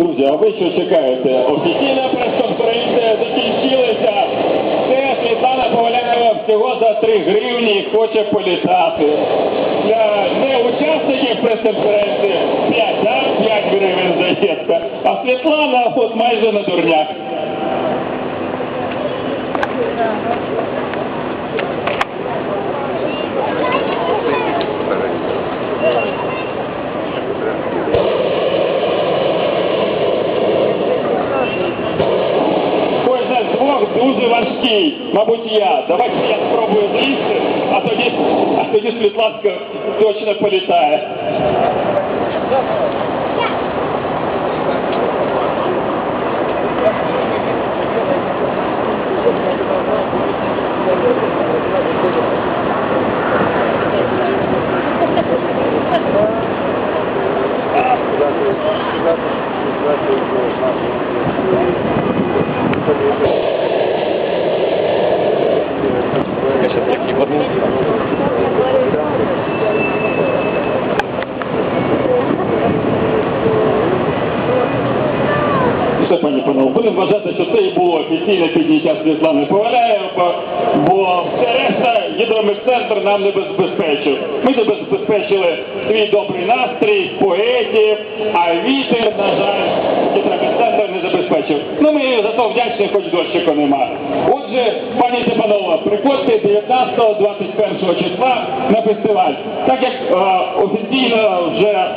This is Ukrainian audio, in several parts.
Друзі, а ви що чекаєте? Офіційна прес-конференція закінчилася. Це Світлана Поваляєва всього за 3 гривні хоче політати. Для неучасників прес-конференції 5, да? 5 гривень здається. А Світлана от майже на дурняк. дуже важкий, мабуть, я. Давайте я спробую злізти, а тоді, а тоді Світланка точно політає. Все, пані Панове, будемо вважати, що це і було офіційне підняття Світлани Поваляєва, бо, все решта гідромедцентр нам не забезпечив. Ми не забезпечили свій добрий настрій, поетів, а вітер, на жаль, гідромедцентр не забезпечив. Ну ми зато вдячні, хоч дощику нема. Отже, пані та панове, приходьте 19-21 числа на фестиваль. Так як е, офіційно вже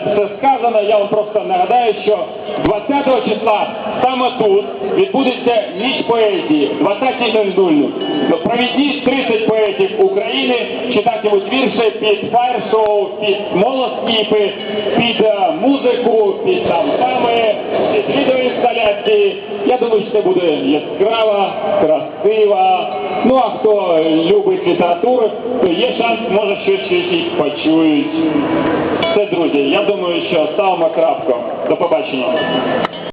все я вам просто нагадаю, що 20 числа саме тут відбудеться ніч поезії 20.00. Провідні 30 поетів України читатимуть вірші під фаєр-шоу, під молоскіпи, під е, музику, під тампами, під відеоінсталяції. Я думаю, що це буде яскраво, красиво. Ну а хто любить літературу, то є шанс, може щось щось почують. Що ставимо крапку. До побачення.